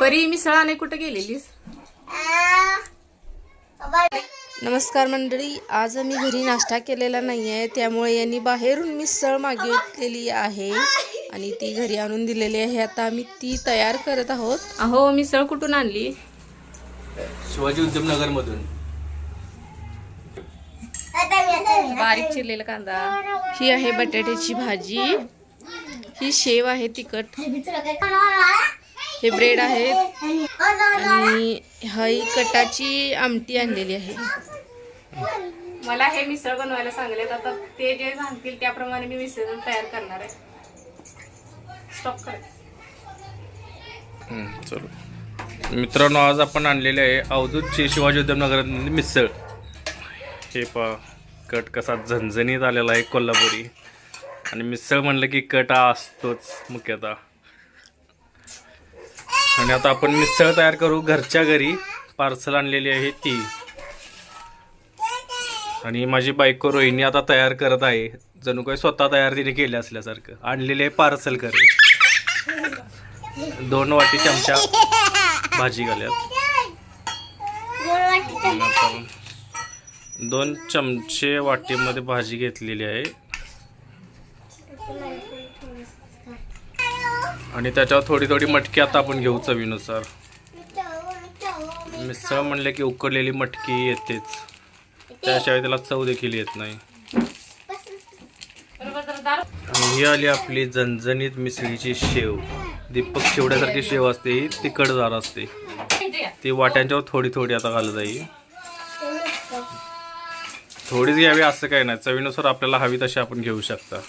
परी मिसळ नाही कुठं गेलेलीस? नमस्कार मंडळी आज आम्ही घरी नाश्ता केलेला नाही आहे त्यामुळे यांनी बाहेरून मिसळ मागितलेली आहे आणि ती घरी आणून दिलेली आहे. आता आम्ही ती तयार करत आहोत. अहो मिसळ कुठून आणली? शिवाजी उद्यमनगर मधून बारीक चिरलेला कांदा. ही आहे बटाट्याची भाजी. ही शेव आहे तिखट. हे ब्रेड आहेत आणि ही कटाची आमटी आणलेली आहे. मला हे मिसळ बनवायला सांगलेत. आता ते जे सांगतील त्याप्रमाणे मी मिसळ तयार करणार आहे. स्टॉप कर. चलो. मित्रांनो आज आपण आणलेले आहे अवधूतची शिवाजी उद्यमनगरात मिसळ. हे पा कट कसा झणझणीत आलेला आहे कोल्हापुरी. आणि मिसळ म्हणलं की कट हा असतोच मुख्यतः. आणि आता आपण मिसळ तयार करू. घरच्या घरी पार्सल आणलेली आहे ती. आणि माझी बायको रोहिणी आता तयार करत आहे. जणू काही स्वतः तयार तिने केले असल्यासारखं. आणलेले आहे पार्सल करे. दोन वाटी चमचा भाजी घाल्यात. दोन चमचे वाटीमध्ये भाजी घेतलेली आहे. आणि त्याच्यावर थोडी थोडी मटकी आता आपण घेऊ चवीनुसार. मिसळ म्हणले की उकडलेली मटकी येतेच. त्याशिवाय त्याला चव देखील येत नाही. आणि ही आली आपली झणझणीत मिसळीची शेव. दीपक शेवड्यासारखी शेव असते ही तिखटदार असते. ती वाट्यांच्यावर थोडी थोडी आता घालत जाईल थोडीच घ्यावी असं काही नाही. चवीनुसार आपल्याला हवी तशी आपण घेऊ शकता.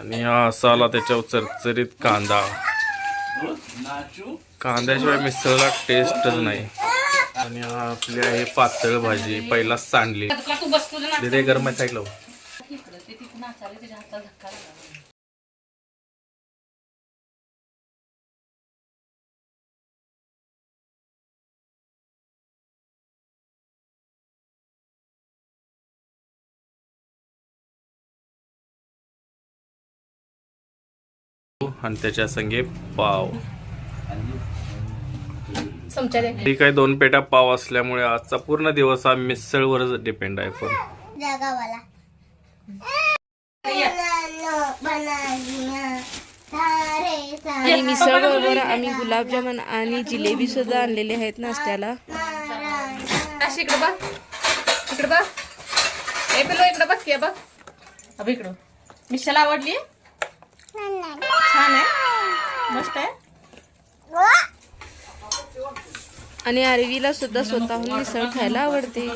आणि हा असा आला त्याच्यावर चरचरीत कांदा. कांद्याशिवाय मिसळला टेस्टच नाही. आणि हा आपली आहे पातळ भाजी पहिला सांडली. तिथे गरम ऐकलं आणि त्याच्या संगे पाव. ही काही दोन पेट्या पाव असल्यामुळे आजचा पूर्ण दिवस हा मिसळवरच डिपेंड आहे पण मिसळ बरोबर आम्ही गुलाबजामुन आणि जिलेबी सुद्धा आणलेले आहेत नाश्त्याला. अशी इकडे बघ. इकडे बघ. ए पिलो इकडे बघ की बघ. अब इकडं. मिशाला आवडली? छान आहे. मस्त आहे. आणि आरवीला सुद्धा स्वतःहून मिसळ खायला आवडते.